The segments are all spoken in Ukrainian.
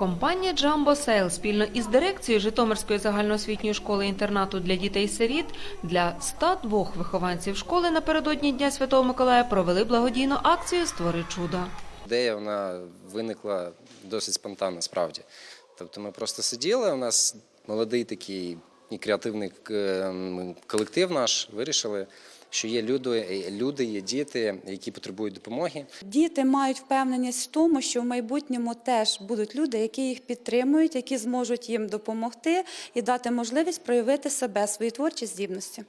Компанія Jumbo Sail спільно із дирекцією Житомирської загальноосвітньої школи-інтернату для дітей-сиріт для 102 вихованців школи напередодні Дня Святого Миколая провели благодійну акцію Створи чудо. Ідея вона виникла досить спонтанно, справді. Тобто ми просто сиділи, у нас молодий такий і креативний е, колектив наш, вирішили, що є люди, люди, є діти, які потребують допомоги. Діти мають впевненість в тому, що в майбутньому теж будуть люди, які їх підтримують, які зможуть їм допомогти і дати можливість проявити себе, свої творчі здібності.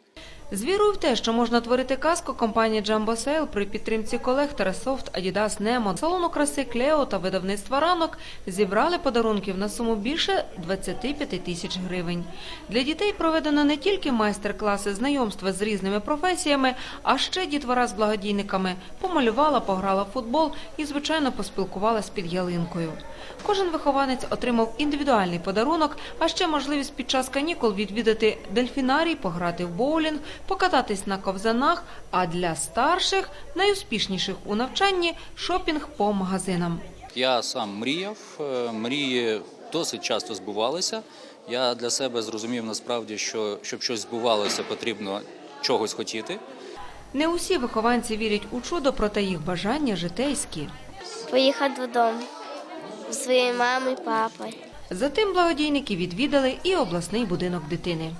З вірою в те, що можна творити казку, компанія Jumbo Sail при підтримці колег Терасофт, Adidas, Nemo, салону краси Клео та видавництва ранок зібрали подарунків на суму більше 25 тисяч гривень. Для дітей проведено не тільки майстер-класи знайомства з різними професіями, а ще дітвора з благодійниками помалювала, пограла в футбол і, звичайно, поспілкувалась під ялинкою. Кожен вихованець отримав індивідуальний подарунок, а ще можливість під час канікул відвідати дельфінарій, пограти в боулінг, покататись на ковзанах, а для старших, найуспішніших у навчанні, шопінг по магазинам. Я сам мріяв, е, мрії досить часто збувалися. Я для себе зрозумів насправді, що щоб щось збувалося, потрібно чогось хотіти. Не усі вихованці вірять у чудо, проте їх бажання житейські. Поїхати додому з своєю мамою, папою. Затим благодійники відвідали і обласний будинок дитини.